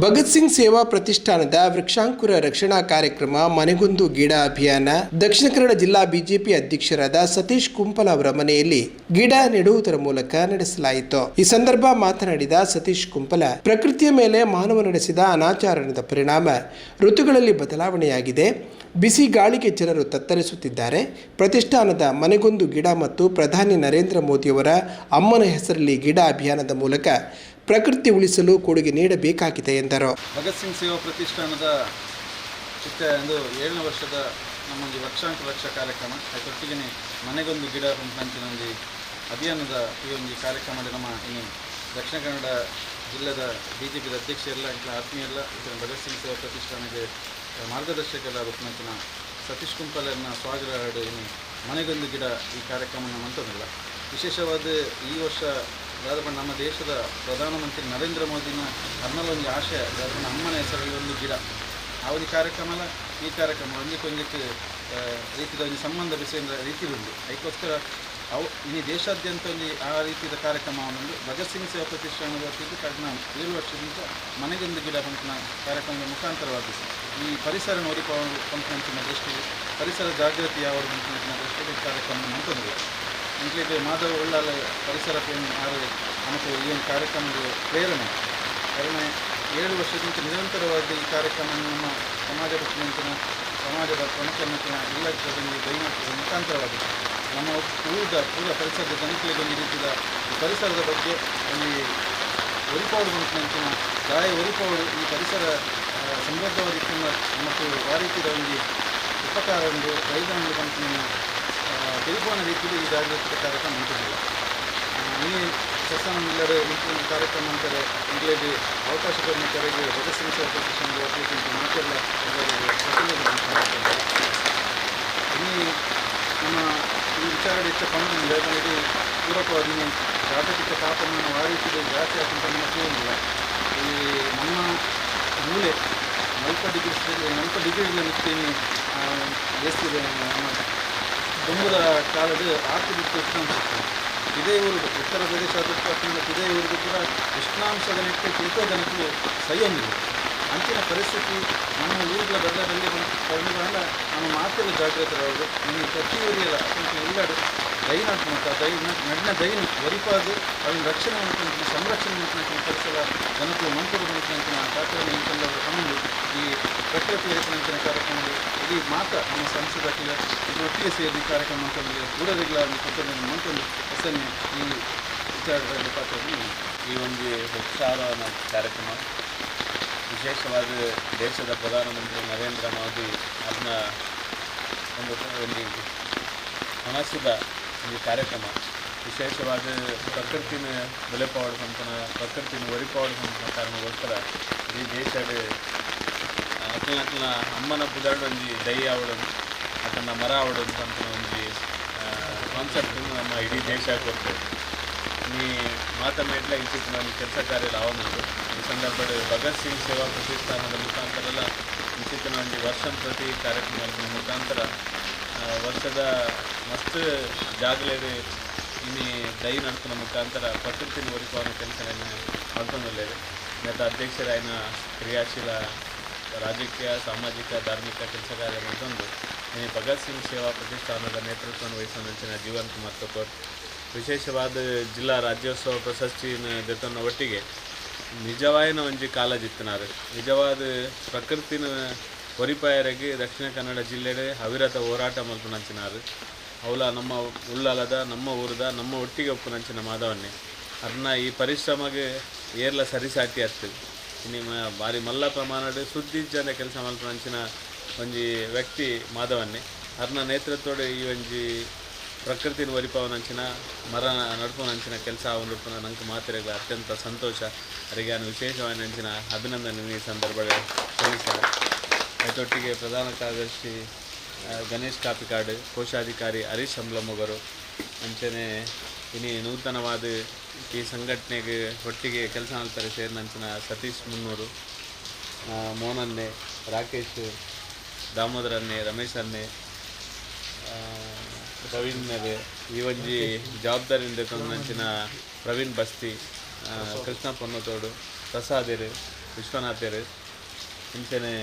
ಭಗತ್ ಸಿಂಗ್ ಸೇವಾ ಪ್ರತಿಷ್ಠಾನದ ವೃಕ್ಷಾಂಕುರ ರಕ್ಷಣಾ ಕಾರ್ಯಕ್ರಮ, ಮನೆಗೊಂದು ಗಿಡ ಅಭಿಯಾನ, ದಕ್ಷಿಣ ಕನ್ನಡ ಜಿಲ್ಲಾ ಬಿಜೆಪಿ ಅಧ್ಯಕ್ಷರಾದ ಸತೀಶ್ ಕುಂಪಲ ಅವರ ಮನೆಯಲ್ಲಿ ಗಿಡ ನೆಡುವುದರ ಮೂಲಕ ನಡೆಸಲಾಯಿತು. ಈ ಸಂದರ್ಭ ಮಾತನಾಡಿದ ಸತೀಶ್ ಕುಂಪಲ, ಪ್ರಕೃತಿಯ ಮೇಲೆ ಮಾನವ ನಡೆಸಿದ ಅನಾಚಾರಣದ ಪರಿಣಾಮ ಋತುಗಳಲ್ಲಿ ಬದಲಾವಣೆಯಾಗಿದೆ. ಬಿಸಿ ಗಾಳಿಗೆ ಜನರು ತತ್ತರಿಸುತ್ತಿದ್ದಾರೆ. ಪ್ರತಿಷ್ಠಾನದ ಮನೆಗೊಂದು ಗಿಡ ಮತ್ತು ಪ್ರಧಾನಿ ನರೇಂದ್ರ ಮೋದಿಯವರ ಅಮ್ಮನ ಹೆಸರಲ್ಲಿ ಗಿಡ ಅಭಿಯಾನದ ಮೂಲಕ ಪ್ರಕೃತಿ ಉಳಿಸಲು ಕೊಡುಗೆ ನೀಡಬೇಕಾಗಿದೆ ಎಂದರು. ಭಗತ್ ಸಿಂಗ್ ಸೇವಾ ಪ್ರತಿಷ್ಠಾನದ ಚಿಕ್ಕ ಒಂದು ಏಳನೇ ವರ್ಷದ ನಮ್ಮೊಂದು ಲಕ್ಷಾಂತರ ಲಕ್ಷ ಕಾರ್ಯಕ್ರಮ. ಅದರೊಟ್ಟಿಗೆ ಮನೆಗೊಂದು ಗಿಡ ಒಂದು ಅಭಿಯಾನದ ಈ ಒಂದು ಕಾರ್ಯಕ್ರಮದ ನಮ್ಮ ಇನ್ನು ದಕ್ಷಿಣ ಕನ್ನಡ ಜಿಲ್ಲೆದ ಬಿ ಜೆ ಪಿದ ಅಧ್ಯಕ್ಷ ಎಲ್ಲ ಆತ್ಮೀಯ ಎಲ್ಲ ಭಗತ್ ಸಿಂಗ್ ಸೇವಾ ಪ್ರತಿಷ್ಠಾನದ ಮಾರ್ಗದರ್ಶಕರ ರೂಪನಂಚಿನ ಸತೀಶ್ ಕುಂಪಲರ್ನ ಇನ್ನು ಮನೆಗೊಂದು ಗಿಡ ಈ ಕಾರ್ಯಕ್ರಮವನ್ನು ಮಂತದಿಲ್ಲ ವಿಶೇಷವಾದ ಈ ವರ್ಷ ದಾದಾಪ ನಮ್ಮ ದೇಶದ ಪ್ರಧಾನಮಂತ್ರಿ ನರೇಂದ್ರ ಮೋದಿನ ಹನ್ನೊಂದು ಆಶಯ ದಾದಾಪ ಅಮ್ಮನ ಹೆಸರಲ್ಲಿ ಒಂದು ಗಿಡ. ಆ ಒಂದು ಕಾರ್ಯಕ್ರಮ ಈ ಕಾರ್ಯಕ್ರಮ ಒಂದಕ್ಕೆ ಒಂದಕ್ಕೆ ರೀತಿಯ ಒಂದು ಸಂಬಂಧ ಬೆಸೆಯುವ ರೀತಿ ಉಂಟು ಅದಕ್ಕೋಸ್ಕರ ಅವು ಇನ್ನು ದೇಶಾದ್ಯಂತ ಒಂದು ಆ ರೀತಿಯ ಕಾರ್ಯಕ್ರಮವನ್ನು ಭಗತ್ ಸಿಂಗ್ ಸೇವಾ ಪ್ರತಿಷ್ಠಾನದ ಏಳು ವರ್ಷದಿಂದ ಮನೆಗೊಂದು ಗಿಡ ಪಂಪಿನ ಕಾರ್ಯಕ್ರಮದ ಮುಖಾಂತರವಾಗಿ ಈ ಪರಿಸರ ನೋಡಿಕೊಂಡಿನ ದೃಷ್ಟಿಯಲ್ಲಿ ಪರಿಸರ ಜಾಗೃತಿ ಯಾವ ಈ ಕಾರ್ಯಕ್ರಮ ನಂತಂದಿಲ್ಲ ಇಂಕ್ಲಿಗೆ ಮಾಧವ ಉಳ್ಳಾಲ ಪರಿಸರ ಪ್ರೇಮಿ ಆರು ನಮಗೆ ಈ ಒಂದು ಕಾರ್ಯಕ್ರಮದ ಪ್ರೇರಣೆ. ಕಾರಣ ಏಳು ವರ್ಷದಿಂದ ನಿರಂತರವಾಗಿ ಈ ಕಾರ್ಯಕ್ರಮ ನಮ್ಮ ಸಮಾಜ ಮುಖ್ಯಮಂತ್ರಿನ ಸಮಾಜದ ಪ್ರಮುಖ ಇಲಾಖೆಯಲ್ಲಿ ದೈನಿಕ ಮುಖಾಂತರವಾಗಿದೆ ನಮ್ಮ ಪೂರ್ವ ಪೂರ್ವ ಪರಿಸರದ ಜನತೆಗೆ ಒಂದು ರೀತಿಯ ಈ ಪರಿಸರದ ಬಗ್ಗೆ ಅಲ್ಲಿ ಒರಿಪಾಡು ಮುಖ್ಯಮಂತ್ರಿನ ಗಾಯ ಒರಿಪಾಡು ಈ ಪರಿಸರ ಆ, ಸಮೃದ್ಧವಾಗಿತ್ತು ಮತ್ತು ಆ ರೀತಿಯ ಒಂದು ಉಪಕಾರ ಒಂದು ರೈತನ ಕಂಪನಿಯ ತಿರುಗುವನ ರೀತಿಯಲ್ಲಿ ಈ ಜಾಗೃತಿ ಕಾರ್ಯಕ್ರಮ ನಡೆದಿಲ್ಲ ಈ ಸಸ್ಯಮಂಡಲರು ಈ ಕಾರ್ಯಕ್ರಮ ಅಂತಾರೆ ಇಂಗ್ಲೇಜಿ ಅವಕಾಶ ಸೇವಾ ಪ್ರತಿಷ್ಠಾನದ ವತಿಯಿಂದ ಮಾತೆಲ್ಲ ಈ ನಮ್ಮ ಈ ವಿಚಾರ ಇಷ್ಟ ಕಂಪನಿ ಇದು ಪೂರಕವಾಗಿ ಜಾಗತಿಕ ತಾಪಮಾನ ವಾರಿಸಿದ ಜಾಸ್ತಿ ಆಗುವಂಥ ತಿಳಿದಿಲ್ಲ ಈ ನಮ್ಮ ಮೂಲೆ ನಲ್ಪ ಡಿಗ್ರಿ ಅಲ್ಪ ಡಿಗ್ರಿಗಳ ನಿತ್ತೀನಿ ಬೇಸಿಗೆ ದುಂಬದ ಕಾಲದ ಆರ್ಥಿಕ ಉಷ್ಣಾಂಶ ಇದೇ ಊರು ಉತ್ತರ ಪ್ರದೇಶ ಅದಕ್ಕೆ ಇದೇ ಊರಿಗೂ ಕೂಡ ಉಷ್ಣಾಂಶದ ನೆಟ್ಟು ಸಹಿ ಸಹಿಯೊಂದಿದೆ ಅಂಚಿನ ಪರಿಸ್ಥಿತಿ ನಮ್ಮ ಊರುಗಳ ಬದಲಾದಲ್ಲಿ ಬಂದ ನಮ್ಮ ಮಾತೆಲ್ಲ ಜಾಗೃತರಾಗೋದು ನಿಮ್ಮ ಪ್ರತಿ ಊರಿಯಲ್ಲ ಎಲ್ಲರೂ ದೈನ ದೈನಾತ್ಮಕ ದೈ ನಡ್ನ ದೈನ ವರಿಪಾದು ಅದನ್ನು ರಕ್ಷಣೆ ಮಾಡ್ಕೊಂಡು ಸಂರಕ್ಷಣೆ ಮಾಡ್ಕೊಂಡು ಪರಿಸರ ಮಂತ್ರಿ ಮಾಡ್ಕೊಂಡು ಆ ಪಾತ್ರವನ್ನು ನಿಂತ್ಕೊಂಡವರು ತಮ್ಮದು ಈ ಪ್ರಕೃತಿ ರಚನೆಂಚಿನ ಕಾರ್ಯಕ್ರಮದಲ್ಲಿ ಇಡೀ ಮಾತ್ರ ನಮ್ಮ ಸಂಸದಕ್ಕೆ ಒಟ್ಟಿಗೆ ಸೇರಿ ಕಾರ್ಯಕ್ರಮ ಅಂತಂದರೆ ದೂರದಿಗಳ ಒಂದು ಕೊಟ್ಟನ್ನು ಮಾಡ್ಕೊಂಡು ಹೆಸರನ್ನು ಈ ವಿಚಾರದಲ್ಲಿ ಪಾತ್ರವನ್ನು ಈ ಒಂದು ವೃಕ್ಷಾರೋಹಣ ಕಾರ್ಯಕ್ರಮ ವಿಶೇಷವಾದ ದೇಶದ ಪ್ರಧಾನಮಂತ್ರಿ ನರೇಂದ್ರ ಮೋದಿ ಅದನ್ನ ಒಂದು ಒಂದು ಮನಸ್ಸಿದ ಒಂದು ಕಾರ್ಯಕ್ರಮ. ವಿಶೇಷವಾದ ಪ್ರಕೃತಿನ ಬೆಲೆ ಪಾಡುವಂತನ ಪ್ರಕೃತಿನ ಒರಿಪಾಡುವಂತನ ಕಾರಣಗೋಸ್ಕರ ಈ ದೇಶದ ಅಕ್ಲ ಅಕ್ಲ ಅಮ್ಮನ ಬುದಾಡ್ ಒಂದು ದೈ ಅವಳು ಅದನ್ನು ಮರ ಆವಡೋದು ಅಂತ ಒಂದು ಕಾನ್ಸೆಪ್ಟ್ ನಮ್ಮ ಇಡೀ ದೇಶ ಕೊಡ್ತೇವೆ ಈ ಮಾತನ್ನೆಟ್ಲ ಇಂಚಿನ ನಾನು ಕೆಲಸ ಕಾರ್ಯ ಆವನುಂಟು ಈ ಸಂದರ್ಭದಲ್ಲಿ ಭಗತ್ ಸಿಂಗ್ ಸೇವಾ ಪ್ರತಿಷ್ಠಾನದ ಮುಖಾಂತರ ಎಲ್ಲ ಒಂದು ವರ್ಷ ಪ್ರತಿ ಕಾರ್ಯಕ್ರಮದ ಮುಖಾಂತರ ವರ್ಷದ ಮಸ್ತ್ ಜಾಗಲೇರಿ ಇನ್ನಿ ದೈ ನಡ್ತಿನ ಮುಖಾಂತರ ಪ್ರಕೃತಿನ ಒರಿಪಾವನ ಕೆಲಸಗಳನ್ನು ಮಾಡ್ಕೊಂಡಿದ್ದೇವೆ ಮತ್ತು ಅಧ್ಯಕ್ಷರಾಯನ ಕ್ರಿಯಾಶೀಲ ರಾಜಕೀಯ, ಸಾಮಾಜಿಕ, ಧಾರ್ಮಿಕ ಕೆಲಸ ಕಾರ್ಯ ಇನ್ನು ಭಗತ್ ಸಿಂಗ್ ಸೇವಾ ಪ್ರತಿಷ್ಠಾನದ ನೇತೃತ್ವವನ್ನು ವಹಿಸುವಂಚಿನ ಜೀವನ್ ಕುಮಾರ್ ತಕೋರ್ ವಿಶೇಷವಾದ ಜಿಲ್ಲಾ ರಾಜ್ಯೋತ್ಸವ ಪ್ರಶಸ್ತಿನ ಜೊತೆ ಒಟ್ಟಿಗೆ ನಿಜವಾಯಿನ ಒಂಜಿ ಕಾಲಜಿತ್ತಿನಾರು ನಿಜವಾದ ಪ್ರಕೃತಿನ ಒರಿಪಾಯರಿಗೆ ದಕ್ಷಿಣ ಕನ್ನಡ ಜಿಲ್ಲೆಡೆ ಅವಿರತ ಹೋರಾಟ ಮಲ್ಪುನಂಚಿನಾರು ಅವಲ ನಮ್ಮ ಉಳ್ಳಾಲದ, ನಮ್ಮ ಊರದ, ನಮ್ಮ ಒಟ್ಟಿಗೆ ಒಪ್ಪುನಂಚಿನ ಮಾಧವನ್ನೇ. ಅದನ್ನ ಈ ಪರಿಶ್ರಮಗೆ ಏರ್ಲ ಸರಿಸಾಟಿ ಆಗ್ತದೆ ನಿಮ್ಮ ಭಾರಿ ಮಲ್ಲ ಪ್ರಮಾಣದ ಸುದ್ದಿ ಜನ ಕೆಲಸ ಮಲ್ಪುನಂಚಿನ ಒಂಜಿ ವ್ಯಕ್ತಿ ಮಾಧವನ್ನೇ. ಅದನ್ನ ನೇತೃತ್ವದ ಈ ಒಂಜಿ ಪ್ರಕೃತಿನ ಒರಿಪಾವನಂಚಿನ ಮರ ನಡ್ಪುನಂಚಿನ ಕೆಲಸ ಒಂದು ನಂಗೆ ಮಾತಿರಗ ಅತ್ಯಂತ ಸಂತೋಷ. ಅವರಿಗೆ ನಾನು ವಿಶೇಷವಾಗಿ ನಂಚಿನ ಅಭಿನಂದನೆ ಈ ಸಂದರ್ಭ ಸಲ್ಲಿಸ್ತಾರೆ ಅದೊಟ್ಟಿಗೆ ಪ್ರಧಾನ ಕಾರ್ಯದರ್ಶಿ ಗಣೇಶ್ ಕಾಪಿಕಾಡ್, ಕೋಶಾಧಿಕಾರಿ ಹರೀಶ್ ಅಂಬ್ಲಮ್ಮಗರು ಅಂಚನೆ ಇನಿ ನೂತನವಾದ ಈ ಸಂಘಟನೆಗೆ ಒಟ್ಟಿಗೆ ಕೆಲಸ ಮಾಡ್ತಾರೆ ಸೇರಿನಂಚಿನ ಸತೀಶ್ ಮುನ್ನೂರು ಮೋಹನನ್ನೇ ರಾಕೇಶ್ ದಾಮೋದರನ್ನೇ ರಮೇಶನ್ನೇ ಪ್ರವೀಣ್ ಮೇಲೆ ಈ ಒಂಜಿ ಜವಾಬ್ದಾರಿಯಿಂದ ತಂದಂಚಿನ ಪ್ರವೀಣ್ ಬಸ್ತಿ ಕೃಷ್ಣ ಪೊನ್ನತೋಡು ಪ್ರಸಾದಿರು ವಿಶ್ವನಾಥರು ಇಂಚನೆ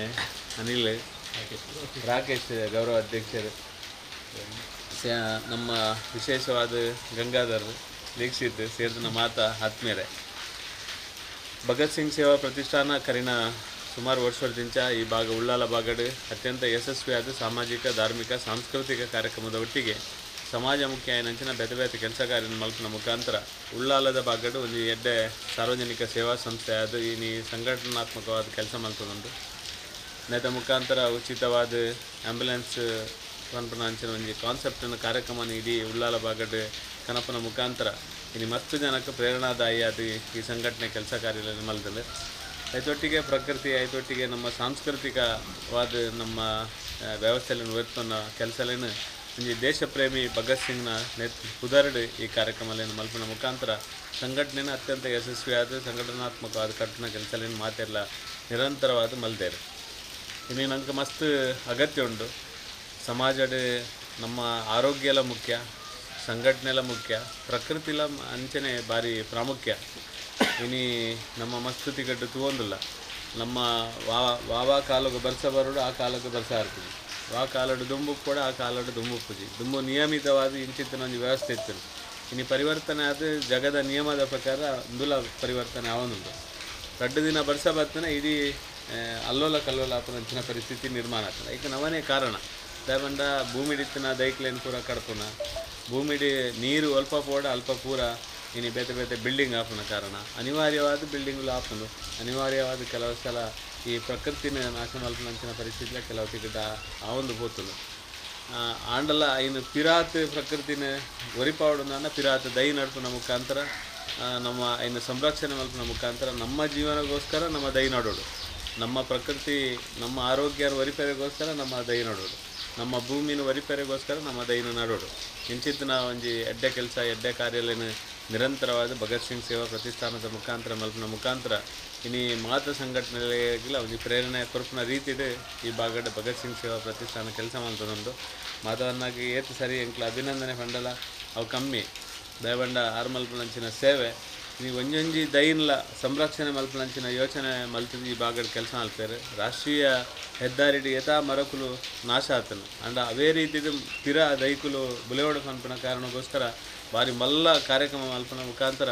ಅನಿಲ್ ರಾಕೇಶ್ ಗೌರವ ಅಧ್ಯಕ್ಷರು ನಮ್ಮ ವಿಶೇಷವಾದ ಗಂಗಾಧರ್, ದೀಕ್ಷಿತ್, ಸೇರಿದ ಮಾತಾ ಆತ್ಮೀಯರೇ. ಭಗತ್ ಸಿಂಗ್ ಸೇವಾ ಪ್ರತಿಷ್ಠಾನ ಕರಿನ ಸುಮಾರು ವರ್ಷದಿಂದ ಈ ಭಾಗ ಉಳ್ಳಾಲ ಬಾಗಡ್ ಅತ್ಯಂತ ಯಶಸ್ವಿಯಾದ ಸಾಮಾಜಿಕ, ಧಾರ್ಮಿಕ, ಸಾಂಸ್ಕೃತಿಕ ಕಾರ್ಯಕ್ರಮದ ಒಟ್ಟಿಗೆ ಸಮಾಜಮುಖಿ ಆಯ್ನಂಚಿನ ಬೇತೆ ಬೇತೆ ಕೆಲಸ ಕೆಲಸಗಾರನ ಮಲ್ಪನ ಮುಖಾಂತರ ಉಳ್ಳಾಲದ ಬಾಗಡ್ ಒಂದು ಎಡ್ಡೆ ಸಾರ್ವಜನಿಕ ಸೇವಾ ಸಂಸ್ಥೆ ಅದು ಈ ಸಂಘಟನಾತ್ಮಕವಾದ ಕೆಲಸ ಮಲ್ತದುಂಟು ನೆತ ಮುಖಾಂತರ ಉಚಿತವಾದ ಆ್ಯಂಬುಲೆನ್ಸ್ ಕನಪನ ಅಂಚಿನ ಒಂದು ಕಾನ್ಸೆಪ್ಟನ್ನು ಕಾರ್ಯಕ್ರಮ ಇಡೀ ಉಳ್ಳಾಲ ಬಾಗಡ್ ಕನಪನ ಮುಖಾಂತರ ಇನ್ನು ಮಸ್ತ್ ಜನಕ್ಕೆ ಪ್ರೇರಣಾದಾಯಿ ಅದು ಈ ಸಂಘಟನೆ ಕೆಲಸ ಕಾರ್ಯ ಮಲ್ತದೆ ಐತೊಟ್ಟಿಗೆ ಪ್ರಕೃತಿ, ಐತೊಟ್ಟಿಗೆ ನಮ್ಮ ಸಾಂಸ್ಕೃತಿಕವಾದ ನಮ್ಮ ವ್ಯವಸ್ಥೆಯಲ್ಲಿ ಒತ್ತುನ್ನ ಕೆಲಸಲೇನು? ಒಂಜಿ ದೇಶ ಪ್ರೇಮಿ ಭಗತ್ ಸಿಂಗ್ನ ನೆತ್ ಉದಾಹರಣೆ ಈ ಕಾರ್ಯಕ್ರಮದಲ್ಲಿ ಮಲ್ಪನ ಮುಖಾಂತರ ಸಂಘಟನೆನ ಅತ್ಯಂತ ಯಶಸ್ವಿಯಾದ, ಸಂಘಟನಾತ್ಮಕವಾದ ಕಟ್ಟಣ ಕೆಲಸಲೇನು ಮಾತೆಲ್ಲ ನಿರಂತರವಾದ ಮಲ್ದೇರು. ಇನ್ನು ನಂಗೆ ಮಸ್ತ್ ಅಗತ್ಯ ಉಂಟು. ಸಮಾಜಡ್ ನಮ್ಮ ಆರೋಗ್ಯ ಎಲ್ಲ ಮುಖ್ಯ ಸಂಘಟನೆ ಎಲ್ಲ ಮುಖ್ಯ, ಪ್ರಕೃತಿಲ ಅಂಚನೆ ಭಾರಿ ಪ್ರಾಮುಖ್ಯ. ಇನಿ ನಮ್ಮ ಮಸ್ತುತಿಗಡ್ಡು ತೂವೊಂದುಲ್ಲ. ನಮ್ಮ ವಾ, ವಾವಾ ಕಾಲಕ್ಕೆ ಬರ್ಸ ಬರೋಡು ಆ ಕಾಲಕ್ಕೆ ಬರ್ಸ ಹಾರ್ತೀವಿ ವಾ ಕಾಲಡು ದುಂಬು ಕೂಡ ಆ ಕಾಲಡು ದುಂಬು ಪೂಜಿ. ದುಂಬು ನಿಯಮಿತವಾದ ಇಂಚಿತ್ತಿನ ಒಂದು ವ್ಯವಸ್ಥೆ ಇತ್ತು ಇನಿ ಪರಿವರ್ತನೆ ಆದ ಜಗದ ನಿಯಮದ ಪ್ರಕಾರ ಇಂದುಲ ಪರಿವರ್ತನೆ ಆವೊಂದುಂಡು ರಡ್ಡು ದಿನ ಬರ್ಸ ಬರ್ತಾನೆ ಇಡೀ ಅಲ್ಲೋಲ ಕಲ್ಲೋಲ ಆಪನಂಚಿನ ಪರಿಸ್ಥಿತಿ ನಿರ್ಮಾಣ ಆಗ್ತದೆ ಈಗ ನವನೇ ಕಾರಣ. ದಯವಂಡ ಭೂಮಿಡಿತ್ತಿನ ದೈಕ್ಲೇನು ಪೂರ ಕಡ್ಪುನ. ಭೂಮಿಡಿ ನೀರು ಅಲ್ಪ ಪೋಡ, ಅಲ್ಪ ಪೂರ. ಇನ್ನು ಬೇತೆ ಬೇತೆ ಬಿಲ್ಡಿಂಗ್ ಆಫ್ನ ಕಾರಣ. ಅನಿವಾರ್ಯವಾದ ಬಿಲ್ಡಿಂಗ್ಲು ಆಪುಂಡು ಅನಿವಾರ್ಯವಾದ ಕೆಲವು ಸಲ ಈ ಪ್ರಕೃತಿನ ನಾಶ ಮಲ್ಪನಂಚಿನ ಪರಿಸ್ಥಿತಿಲ ಕೆಲವು ತಿಗಟ ಆ ಒಂದು ಹೋತಲು ಆ, ಆಂಡಲ ಇನ್ನು ಪಿರಾತ್ ಪ್ರಕೃತಿನ ಒರಿಪಾವಡನ್ನ ಪಿರಾತ್ ದೈ ನಡಪಿನ ಮುಖಾಂತರ ನಮ್ಮ ಇನ್ನು ಸಂರಕ್ಷಣೆ ಮಲ್ಪಿನ ಮುಖಾಂತರ ನಮ್ಮ ಜೀವನಗೋಸ್ಕರ ನಮ್ಮ ದೈ ನಡೋಡು ನಮ್ಮ ಪ್ರಕೃತಿ ನಮ್ಮ ಆರೋಗ್ಯ ಒರಿಪೆರೆಗೋಸ್ಕರ ನಮ್ಮ ದೈ ನಡೋಡು ನಮ್ಮ ಭೂಮಿನ ಒರಿಪೆರೆಗೋಸ್ಕರ ನಮ್ಮ ದೈನ ನಡೋಡು ಇಂಚಿತ್ತಿನ ಒಂಜಿ ಎಡ್ಡೆ ಕೆಲಸ ಎಡ್ಡೆ ಕಾರ್ಯಾಲಯನ ನಿರಂತರವಾದ ಭಗತ್ ಸಿಂಗ್ ಸೇವಾ ಪ್ರತಿಷ್ಠಾನದ ಮುಖಾಂತರ, ಮಲ್ಪನ ಮುಖಾಂತರ ಇನ್ನು ಮಾತ ಸಂಘಟನೆಗಳಿಗೆಲ್ಲ ಒಂದು ಪ್ರೇರಣೆ, ಕೊರಪಿನ ಇದೆ ಈ ಭಾಗದ ಭಗತ್ ಸಿಂಗ್ ಸೇವಾ ಪ್ರತಿಷ್ಠಾನ ಕೆಲಸ ಮಾಡ್ತದೊಂದು ಮಾತವನ್ನಾಗಿ ಏತು ಸರಿ ಎಂಕ್ಲ ಅಭಿನಂದನೆ ಪಂಡಲ. ಅವು ಕಮ್ಮಿ. ದಯಬಂಡ ಆರು ಮಲ್ಪನಂಚಿನ ಸೇವೆ. ನೀವು ಒಂಜೊಂಜಿ ದೈನ್ಲ ಸಂರಕ್ಷಣೆ ಮಲ್ಪನಂಚಿನ ಯೋಚನೆ ಮಲ್ತದ ಈ ಭಾಗದ ಕೆಲಸ ಮಾಡ್ತಾರೆ ರಾಷ್ಟ್ರೀಯ ಹೆದ್ದಾರಿಡಿ ಯಥಾ ಮರಕುಲು ನಾಶ ಆತನು ಅಂಡ ಅವೇ ರೀತಿದು ಸ್ಥಿರ ದೈಕುಲು ಬುಲೆವಡ ಪನ್ಪನ ಕಾರಣಕ್ಕೋಸ್ಕರ ಭಾರಿ ಮಲ್ಲ ಕಾರ್ಯಕ್ರಮ ಮಲ್ಪನ ಮುಖಾಂತರ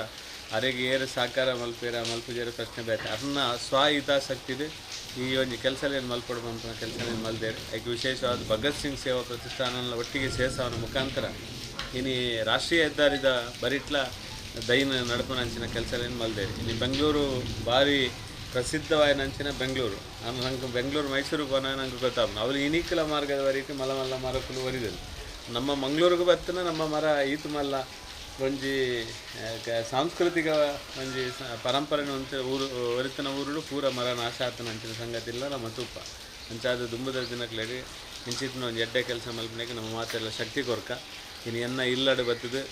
ಅರೆಗೆ ಏರು ಸಾಕಾರ ಮಲ್ಪೇರ ಮಲ್ಪುಜೇರ ಪ್ರಶ್ನೆ ಬೇರೆ ಅದನ್ನ ಸ್ವ ಇದೆ. ಈ ಒಂದು ಕೆಲಸ ಏನು ಮಲ್ಪಡ ಪಂಪನ ಕೆಲಸ ಏನು ಮಲ್ದೇರಿ ಅದಕ್ಕೆ ವಿಶೇಷವಾದ ಭಗತ್ ಸಿಂಗ್ ಸೇವಾ ಪ್ರತಿಷ್ಠಾನ ಒಟ್ಟಿಗೆ ಸೇರಿಸೋನ ಮುಖಾಂತರ ಇನ್ನು ರಾಷ್ಟ್ರೀಯ ಹೆದ್ದಾರಿದ ಬರಿಟ್ಲ ದೈನ ನಡಪನಂಚಿನ ಕೆಲಸ ಏನು ಮಲ್ದೇರಿ ಇಲ್ಲಿ ಬೆಂಗಳೂರು ಭಾರಿ ಪ್ರಸಿದ್ಧವಾದ ನಂಚಿನ ಬೆಂಗಳೂರು. ನಾನು ನಂಗೆ ಬೆಂಗಳೂರು ಮೈಸೂರು ಹೋನ ನಂಗೆ ಗೊತ್ತಾಗ ಅವ್ರು ಇನಿಕಲ ಮಾರ್ಗದ ಮಲ ಮಲ್ಲ ಮಾರಕ್ಕೂ ಒರಿದರು ನಮ್ಮ ಮಂಗಳೂರಿಗೆ ಬತ್ತನ ನಮ್ಮ ಮರ ಈತು ಮಲ್ಲ ಒಂಜಿ ಸಾಂಸ್ಕೃತಿಕ ಒಂಜಿ ಪರಂಪರೆ ಅಂತ ಊರು, ಒರಿತನ ಊರುಡು ಪೂರ ಮರ ನಾಶ ಆತನ ಅಂಚಿನ ಸಂಗತಿ ಇಲ್ಲ, ನಮ್ಮ ತುಪ್ಪ. ಅಂಚಾದ ದುಂಬದ ದಿನಕ್ಲೇಡಿ ಇಂಚಿತ್ತಿನ ಒಂದು ಎಡ್ಡೆ ಕೆಲಸ ಮಲ್ಪನೆಗೆ ನಮ್ಮ ಮಾತೆಲ್ಲ ಶಕ್ತಿ ಕೊರ್ಕ. ಇನ್ನು ಎನ್ನ ಇಲ್ಲಡೆ ಬತ್ತದು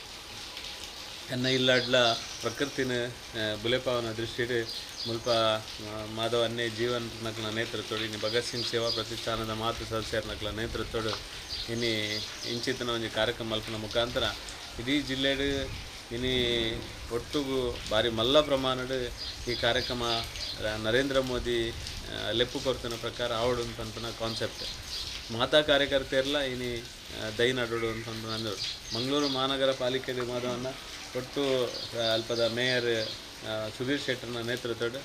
ಎನ್ನ ಇಲ್ಲಾಡ್ಲ ಪ್ರಕೃತಿನ ಬುಲೆಪಾವನ ದೃಷ್ಟಿಡ್ ಮುಲ್ಪ ಮಾಧವ ಅನ್ನೇ ಜೀವನ್ ನಕ್ಲ ನೇತೃತ್ವಡು ಇನ್ನು ಭಗತ್ ಸಿಂಗ್ ಸೇವಾ ಪ್ರತಿಷ್ಠಾನದ ಮಾತು ಸದಸ್ಯರ ನಕ್ಲ ನೇತೃತ್ವಡು ಇನ್ನು ಇಂಚಿತ್ತಿನ ಒಂದು ಕಾರ್ಯಕ್ರಮ ಮಲ್ಪನ ಮುಖಾಂತರ ಇಡೀ ಜಿಲ್ಲೆಡ್ ಇನ್ನು ಒಟ್ಟುಗು ಭಾರಿ ಮಲ್ಲ ಪ್ರಮಾಣಡ್ ಈ ಕಾರ್ಯಕ್ರಮ ನರೇಂದ್ರ ಮೋದಿ ಲೆಪ್ಪು ಕೊರ್ತನ ಪ್ರಕಾರ ಆವಡು ಅಂತಂತನ ಕಾನ್ಸೆಪ್ಟ್ ಮಾತಾ ಕಾರ್ಯಕರ್ತೆಯರೆಲ್ಲ ಇನಿ ದೈ ನಡುಡು ಅಂತಂದು ಅಂದರು. ಮಂಗಳೂರು ಮಹಾನಗರ ಪಾಲಿಕೆ ಮಾದವನ್ನು ಒಟ್ಟು ಅಲ್ಪದ ಮೇಯರ್ ಸುಧೀರ್ ಶೆಟ್ಟರ್ನ ನೇತೃತ್ವದ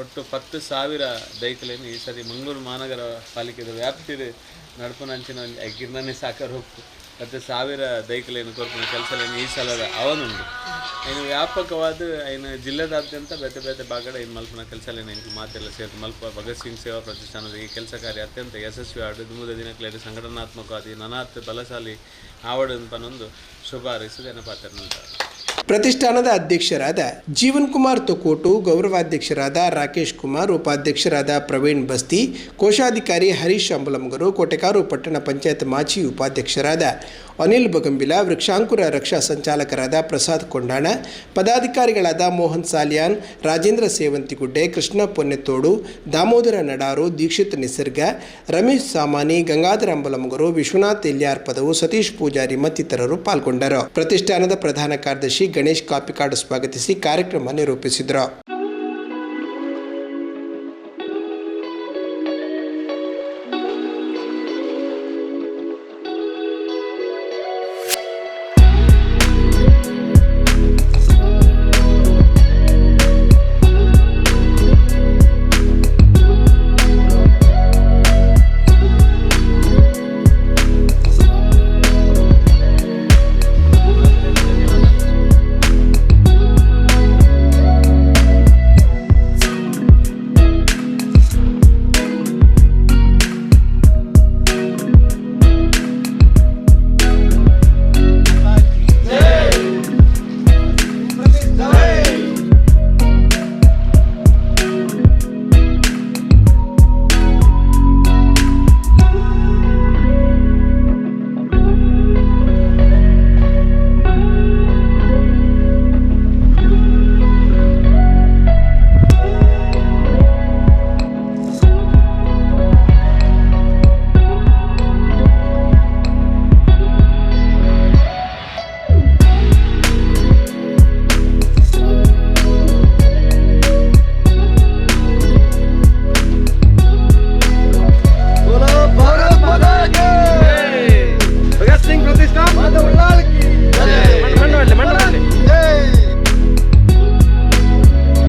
ಒಟ್ಟು ಪತ್ತು ಸಾವಿರ ದೈಕಲೇನು ಈ ಸರಿ ಮಂಗಳೂರು ಮಹಾನಗರ ಪಾಲಿಕೆದ ವ್ಯಾಪ್ತಿಡ್ ನಡ್ಪುನಂಚಿನ ಗಿರ್ನನೆ ಸಾಕಾರ ಹೋಗ್ತು. ಹತ್ತು ಸಾವಿರ ದೈಕಲೇನು ಕೊರ್ಪಿನ ಕೆಲಸಲೇನು ಈ ಸಲದ ಅವನುಂಡು ಇನ್ನು ವ್ಯಾಪಕವಾದ, ಇನ್ನು ಜಿಲ್ಲೆದಾದ್ಯಂತ ಬೇತೆ ಬೇತೆ ಭಾಗದ ಇನ್ನು ಮಲ್ಪನ ಕೆಲಸಲೇನು ಇನ್ನು ಮಾತೆಲ್ಲ ಸೇರಿತು. ಮಲ್ಪ, ಭಗತ್ ಸಿಂಗ್ ಸೇವಾ ಪ್ರತಿಷ್ಠಾನದ ಈ ಕೆಲಸ ಕಾರ್ಯ ಅತ್ಯಂತ ಯಶಸ್ವಿ ಆಡು ಮುಂದೆ ದಿನಕ್ಲೇಡು ಸಂಘಟನಾತ್ಮಕವಾದಿ ನನಾತ್ ಬಲಶಾಲಿ ಆವಡನ್ಪನೊಂದು ಶುಭ ಹಾರೈಸಿದ ಜನಪಾತ್ರ ನಂತರ ಪ್ರತಿಷ್ಠಾನದ ಅಧ್ಯಕ್ಷರಾದ ಜೀವನ್ ಕುಮಾರ್ ತೊಕೋಟು, ಗೌರವಾಧ್ಯಕ್ಷರಾದ ರಾಕೇಶ್ ಕುಮಾರ್, ಉಪಾಧ್ಯಕ್ಷರಾದ ಪ್ರವೀಣ್ ಬಸ್ತಿ, ಕೋಶಾಧಿಕಾರಿ ಹರೀಶ್ ಅಂಬಲಮ್ಗರು ಕೋಟೆಕಾರು ಪಟ್ಟಣ ಪಂಚಾಯತ್ ಮಾಜಿ ಉಪಾಧ್ಯಕ್ಷರಾದ ಅನಿಲ್ ಬಗಂಬಿಲ, ವೃಕ್ಷಾಂಕುರ ರಕ್ಷಾ ಸಂಚಾಲಕರಾದ ಪ್ರಸಾದ್ ಕೊಂಡಾಣ, ಪದಾಧಿಕಾರಿಗಳಾದ ಮೋಹನ್ ಸಾಲಿಯಾನ್, ರಾಜೇಂದ್ರ ಸೇವಂತಿಗುಡ್ಡೆ, ಕೃಷ್ಣ ಪೊನ್ನೆತ್ತೋಡು, ದಾಮೋದರ ನಡಾರು, ದೀಕ್ಷಿತ್ ನಿಸರ್ಗ, ರಮೇಶ್ ಸಾಮಾನಿ, ಗಂಗಾಧರ ಅಂಬಲಮಗರು, ವಿಶ್ವನಾಥ್ ಎಲ್ಯಾರ್ ಪದವು, ಸತೀಶ್ ಪೂಜಾರಿ ಮತ್ತಿತರರು ಪಾಲ್ಗೊಂಡರು. ಪ್ರತಿಷ್ಠಾನದ ಪ್ರಧಾನ ಕಾರ್ಯದರ್ಶಿ ಗಣೇಶ್ ಕಾಪಿಕಾಡು ಸ್ವಾಗತಿಸಿ ಕಾರ್ಯಕ್ರಮ ನಿರೂಪಿಸಿದರು.